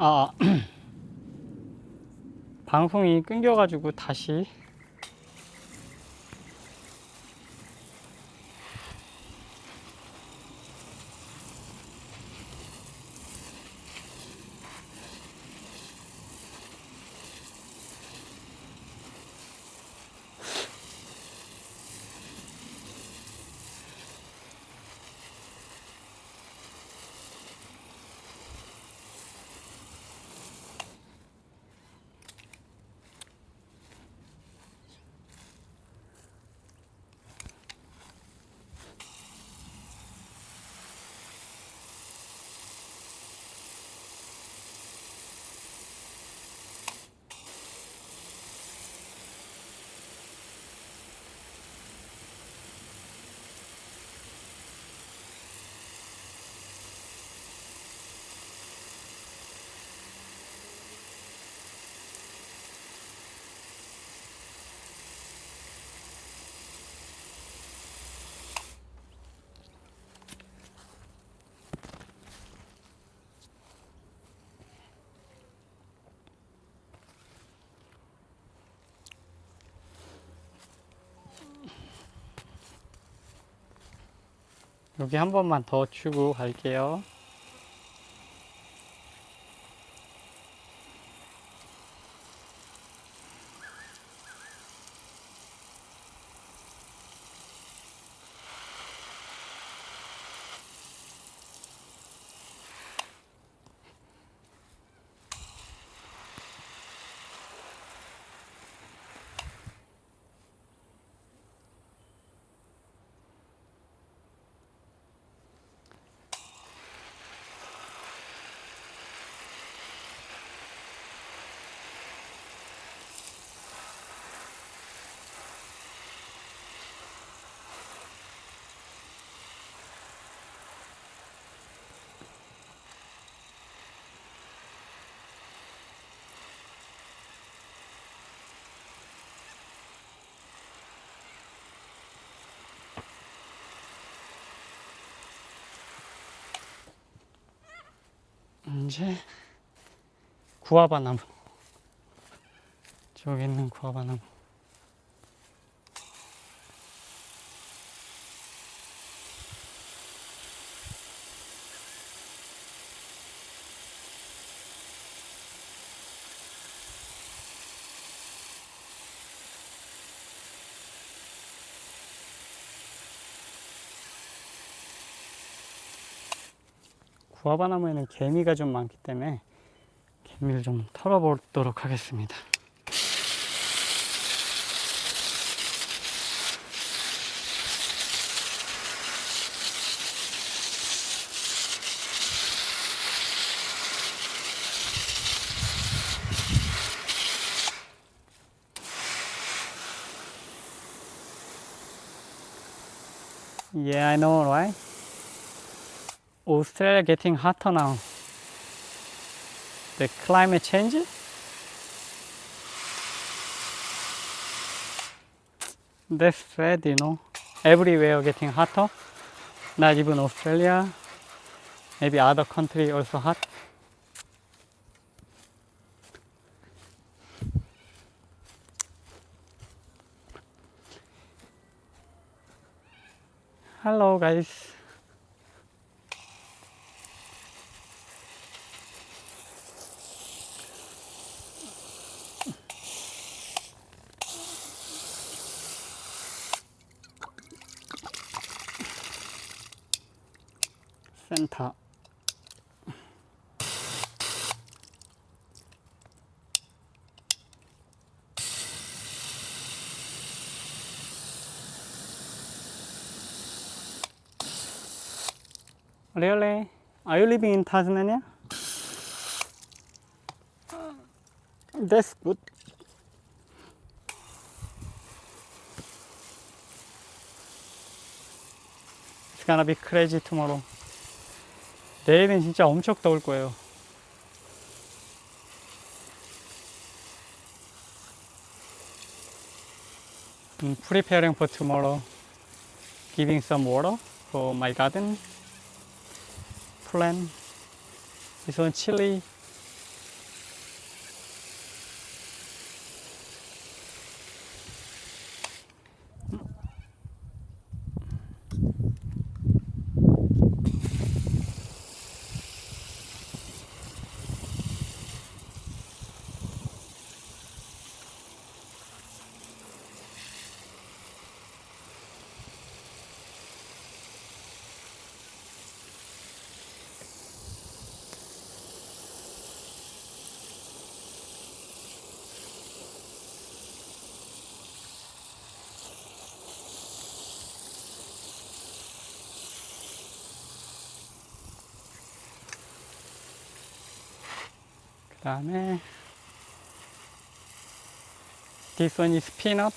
아 방송이 끊겨가지고 다시 여기 한 번만 더 주고 갈게요. 이제? 구아바 나무. 저기 있는 구아바 나무 구아바 나무에는 개미가 좀 많기 때문에 개미를 좀 털어보도록 하겠습니다. Australia getting hotter now. The climate change? That's sad, you know. Everywhere getting hotter. Not even Australia. Maybe other country also hot. Hello guys. 센터 Really? Are you living in Tasmania? That's good. It's gonna be crazy tomorrow. 내일은 진짜 엄청 더울 거예요. I'm preparing for tomorrow. Giving some water for my garden. Plant. This one chili. 다음에 is peanut.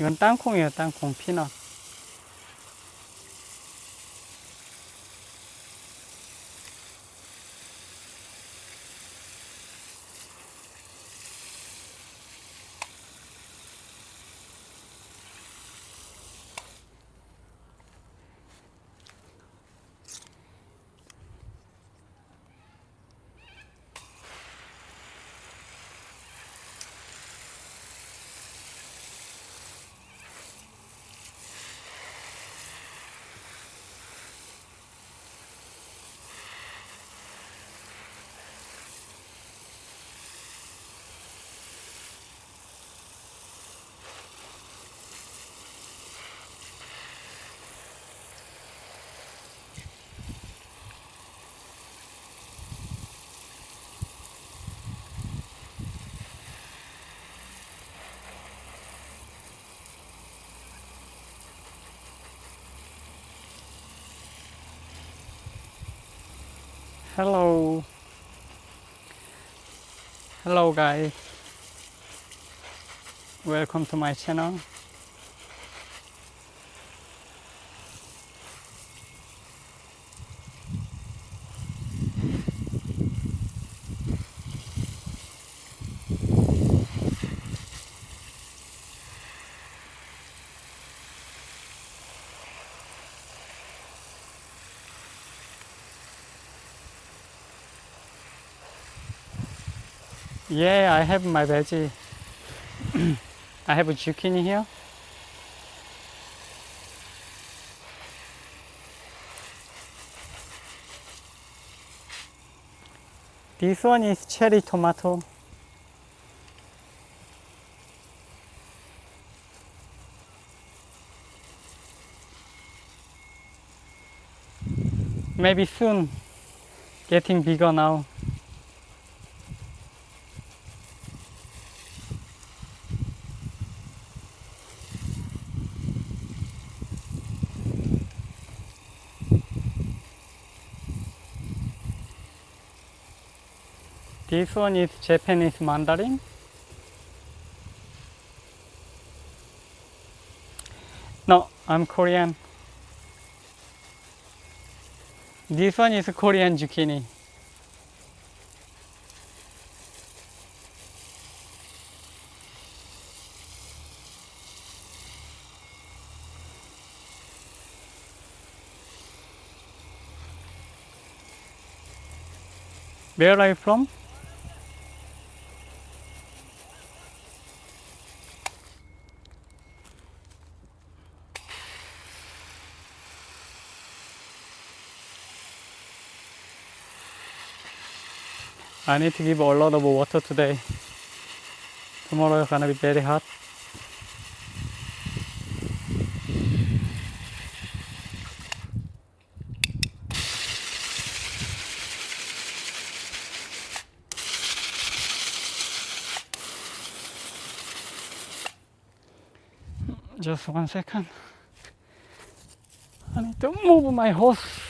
이건 땅콩이에요, 땅콩, 피넛. Hello. Hello guys. Welcome to my channel. Yeah, I have my veggie. I have a zucchini here. This one is cherry tomato. Maybe soon getting bigger now. This one is Japanese mandarin. No, I'm Korean. This one is Korean zucchini. Where are you from? I need to give a lot of water today. Tomorrow is gonna be very hot. Just one second. I need to move my horse.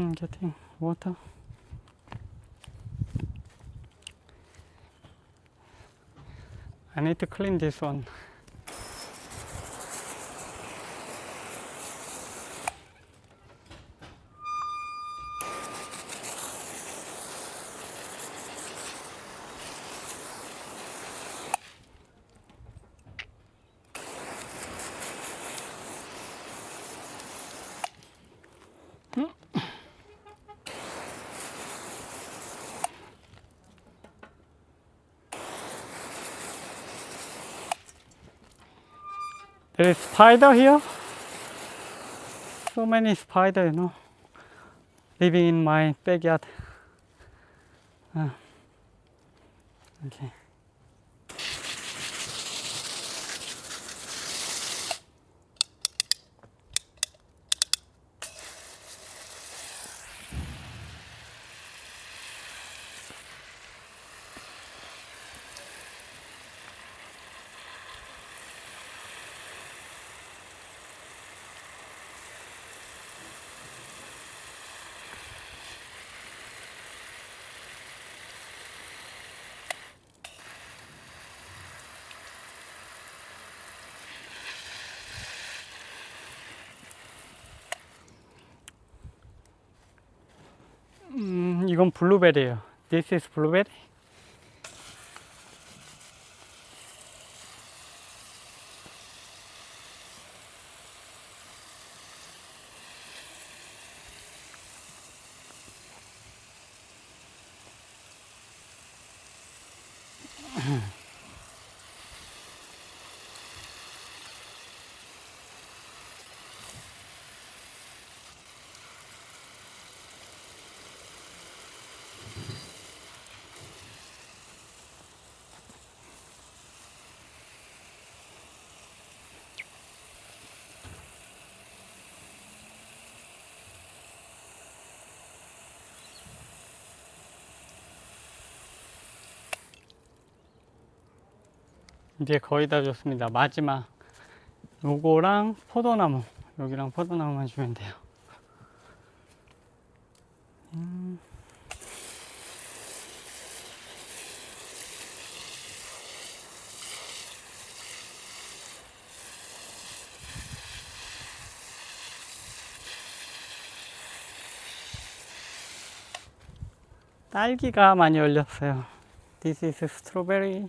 Upon getting water. I need to clean this one. There is spider here. so many spider, you know, living in my backyard. Uh, okay. 이건 블루베리예요. This is blueberry. 이제 거의 다 줬습니다. 마지막 요거랑 포도나무 여기랑 포도나무만 주면 돼요. 음. 딸기가 많이 열렸어요. This is strawberry.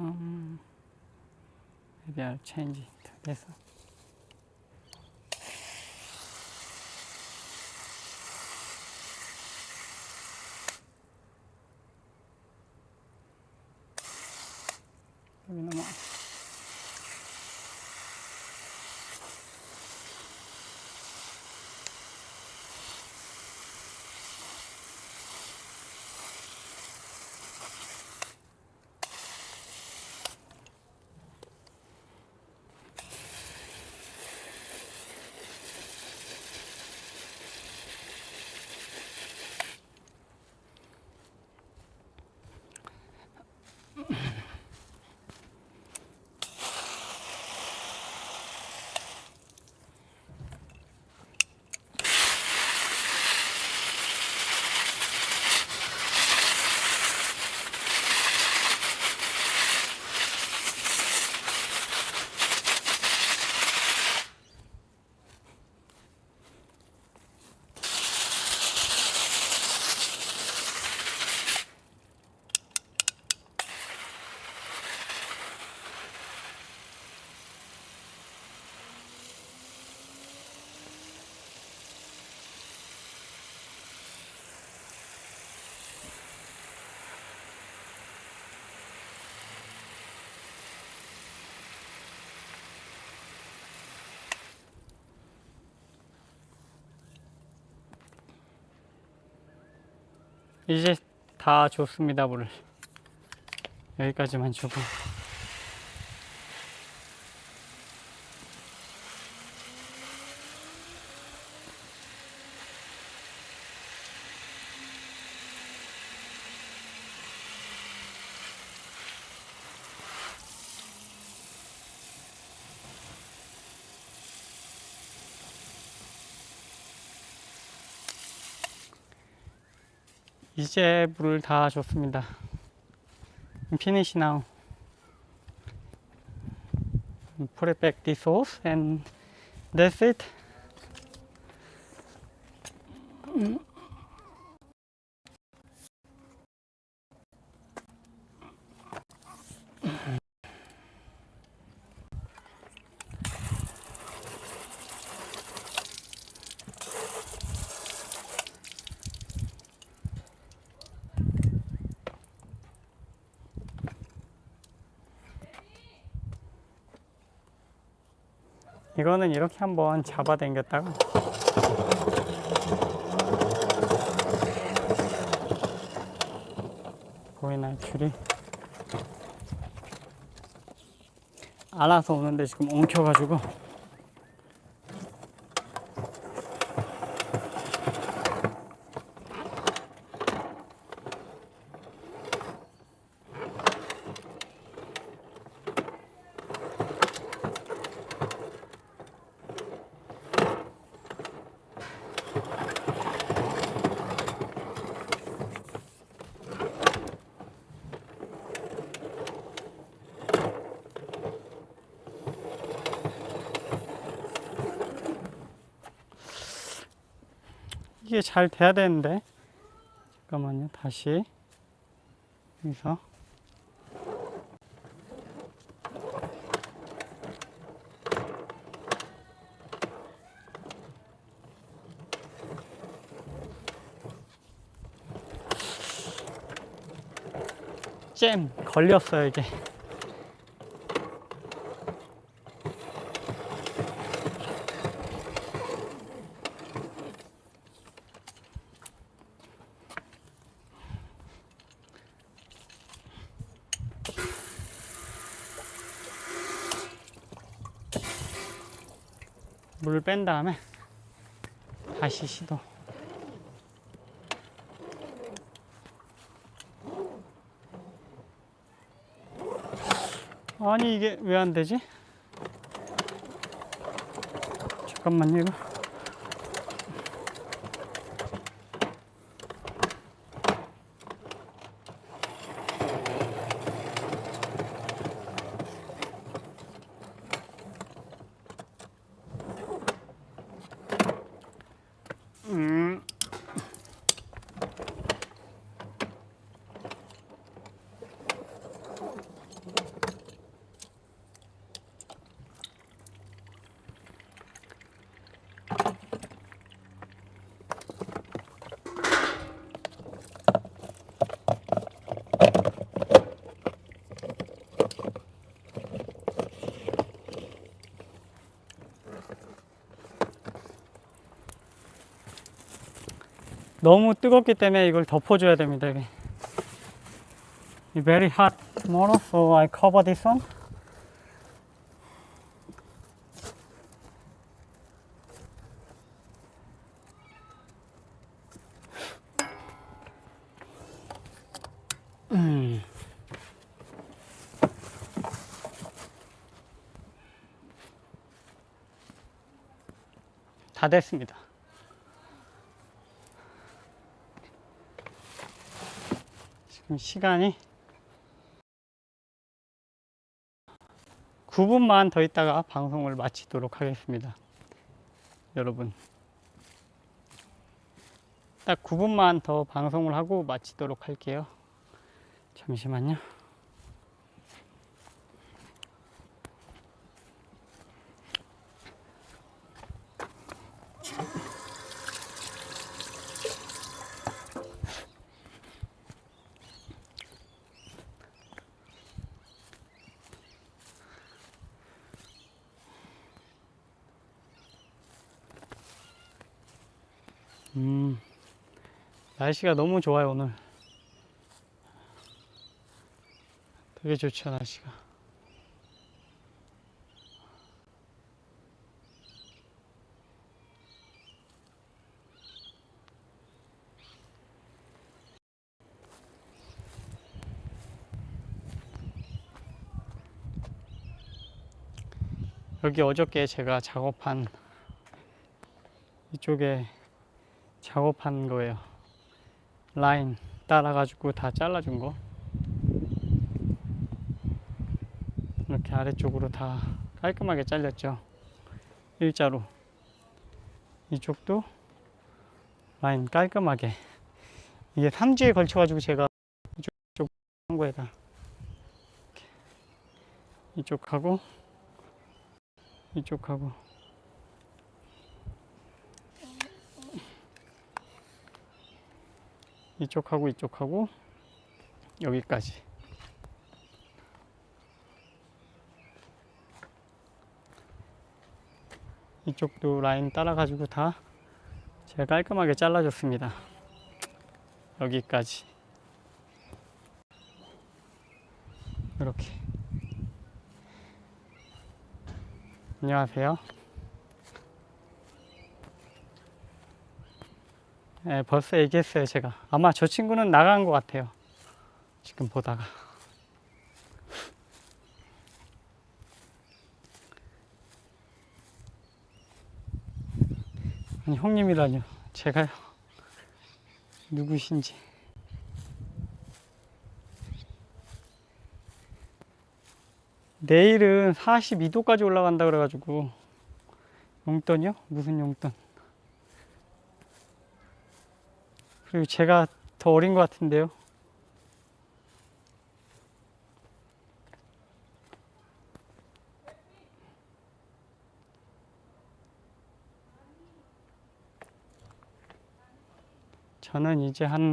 Um, maybe I'll change it one. 여기 넘어. 이제 다 줬습니다 물을. 여기까지만 주고 이제 물을 다 줬습니다. It back this hose and that's it. 이거는 이렇게 한번 잡아 당겼다가. 보이나요 줄이? 알아서 오는데 지금 엉켜가지고 잘 돼야 되는데. 잠깐만요. 다시. 여기서. 잼! 걸렸어요 이게 물뺀 다음에 다시 시도 아니 이게 왜 안 되지? 잠깐만요 이거 너무 뜨겁기 때문에 이걸 덮어줘야 됩니다. It's very hot tomorrow, so I cover this one. 음. 다 됐습니다. 지금 시간이 9분만 더 있다가 방송을 마치도록 하겠습니다. 여러분. 딱 9분만 더 방송을 하고 마치도록 할게요. 잠시만요. 음, 날씨가 너무 좋아요, 오늘. 되게 좋죠, 날씨가. 여기 어저께 제가 작업한 이쪽에 작업한 거예요. 라인 따라가지고 다 잘라준 거. 이렇게 아래쪽으로 다 깔끔하게 잘렸죠. 일자로. 이쪽도 라인 깔끔하게. 이게 3주에 걸쳐가지고 제가 이쪽, 한 거에다. 이쪽하고, 이쪽하고. 이쪽하고 이쪽하고 여기까지 이쪽도 라인 따라 가지고 다 제가 깔끔하게 잘라줬습니다. 여기까지. 이렇게. 안녕하세요. 네, 벌써 얘기했어요, 제가. 아마 저 친구는 나간 것 같아요. 지금 보다가. 아니, 형님이라뇨. 제가요. 누구신지. 내일은 42도까지 올라간다 그래가지고 용돈이요? 무슨 용돈? 그리고 제가 더 어린 것 같은데요. 저는 이제 한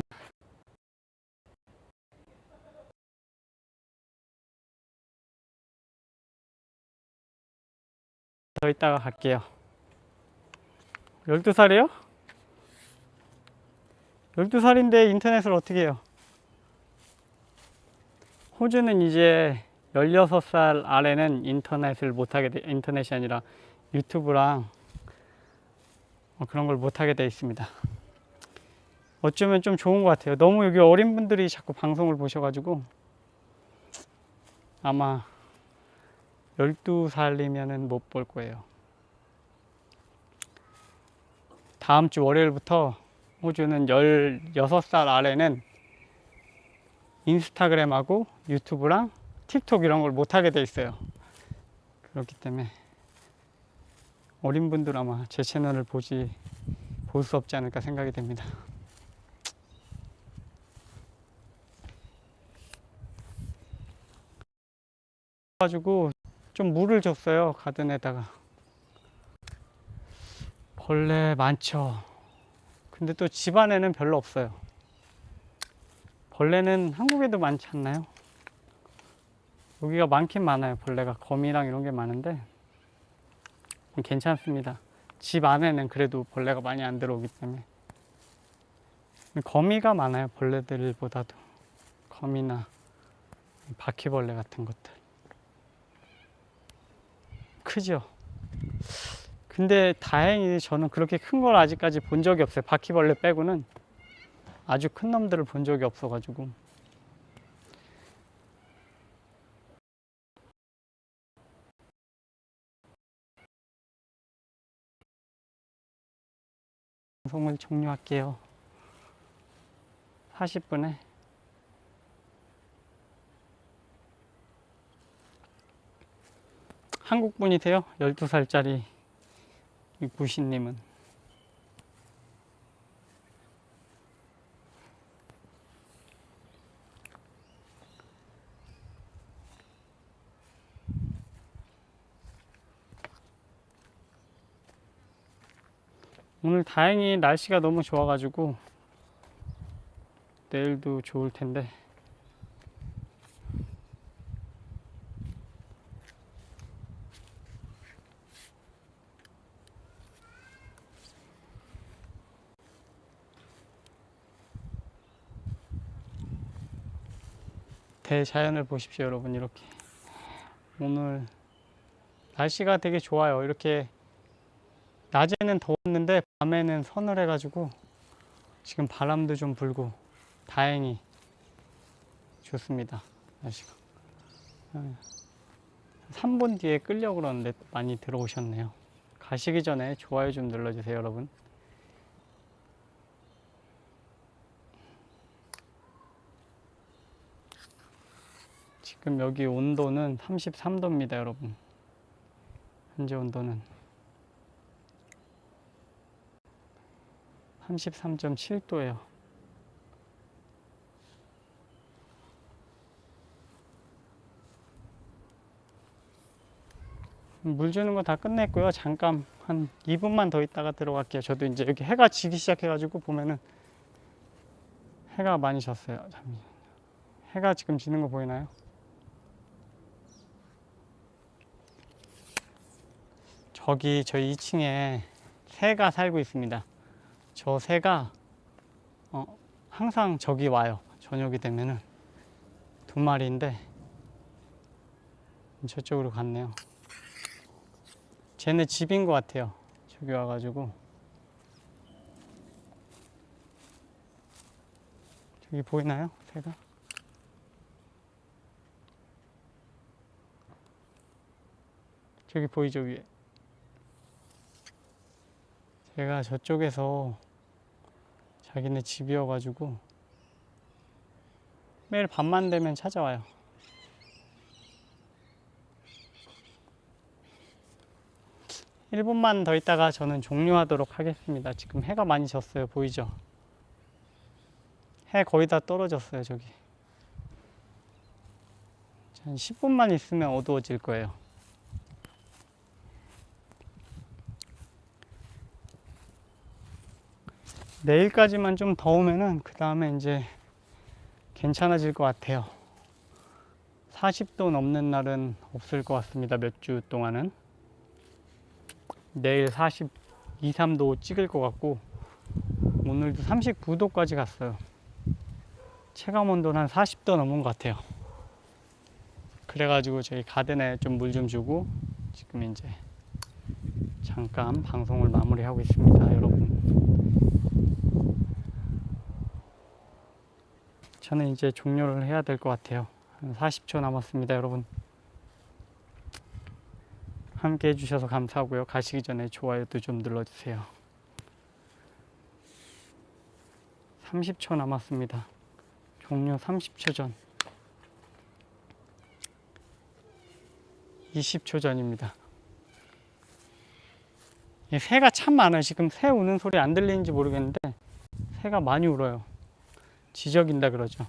더 있다가 갈게요. 12살이요? 12살인데 인터넷을 어떻게 해요? 호주는 이제 16살 아래는 인터넷을 못하게 돼, 인터넷이 아니라 유튜브랑 뭐 그런 걸 못하게 돼 있습니다. 어쩌면 좀 좋은 것 같아요. 너무 여기 어린 분들이 자꾸 방송을 보셔가지고 아마 12살이면은 못 볼 거예요. 다음 주 월요일부터 호주는 16살 아래는 인스타그램하고 유튜브랑 틱톡 이런 걸 못하게 돼 있어요. 그렇기 때문에 어린 분들 아마 제 채널을 보지 볼 수 없지 않을까 생각이 됩니다. 가지고 좀 물을 줬어요 가든에다가 벌레 많죠 근데 또 집안에는 별로 없어요. 벌레는 한국에도 많지 않나요? 여기가 많긴 많아요 벌레가. 거미랑 이런 게 많은데 괜찮습니다. 집 안에는 그래도 벌레가 많이 안 들어오기 때문에. 거미가 많아요 벌레들보다도. 거미나 바퀴벌레 같은 것들. 크죠. 근데 다행히 저는 그렇게 큰 걸 아직까지 본 적이 없어요. 바퀴벌레 빼고는 아주 큰 놈들을 본 적이 없어가지고. 방송을 종료할게요. 40분에 한국 분이세요? 12살짜리 구신님은? 오늘 다행히 날씨가 너무 좋아가지고 내일도 좋을 텐데 대자연을 보십시오, 여러분. 이렇게 오늘 날씨가 되게 좋아요. 이렇게 낮에는 더웠는데 밤에는 서늘해가지고 지금 바람도 좀 불고 다행히 좋습니다. 날씨가. 3분 뒤에 끌려 그러는데 많이 들어오셨네요. 가시기 전에 좋아요 좀 눌러주세요, 여러분. 지금 여기 온도는 33도입니다, 여러분. 현재 온도는 33.7도예요. 물 주는 거 다 끝냈고요. 잠깐 한 2분만 더 있다가 들어갈게요. 저도 이제 여기 해가 지기 시작해가지고 보면은 해가 많이 졌어요. 잠시만요. 해가 지금 지는 거 보이나요? 거기 저희 2층에 새가 살고 있습니다. 저 새가 어, 항상 저기 와요. 저녁이 되면은 두 마리인데 저쪽으로 갔네요. 쟤네 집인 것 같아요. 저기 와가지고 저기 보이나요? 새가? 저기 보이죠 위에 제가 저쪽에서 자기네 집이어가지고 매일 밤만 되면 찾아와요. 1분만 더 있다가 저는 종료하도록 하겠습니다. 지금 해가 많이 졌어요. 보이죠? 해 거의 다 떨어졌어요. 저기. 한 10분만 있으면 어두워질 거예요. 내일까지만 좀 더우면은 그 다음에 이제 괜찮아질 것 같아요. 40도 넘는 날은 없을 것 같습니다. 몇 주 동안은. 내일 42, 3도 찍을 것 같고 오늘도 39도까지 갔어요. 체감 온도는 한 40도 넘은 것 같아요. 그래가지고 저희 가든에 좀 물좀 주고 지금 이제 잠깐 방송을 마무리하고 있습니다, 여러분. 저는 이제 종료를 해야 될 것 같아요. 한 40초 남았습니다, 여러분. 함께 해주셔서 감사하고요. 가시기 전에 좋아요도 좀 눌러주세요. 30초 남았습니다. 종료 30초 전. 20초 전입니다. 이 새가 참 많아요. 지금 새 우는 소리 안 들리는지 모르겠는데 새가 많이 울어요. 지적인다 그러죠.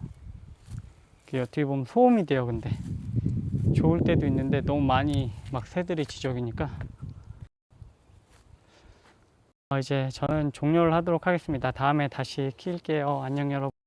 그게 어떻게 보면 소음이 돼요. 근데 좋을 때도 있는데 너무 많이 막 새들이 지적이니까 어, 이제 저는 종료를 하도록 하겠습니다. 다음에 다시 킬게요. 안녕 여러분.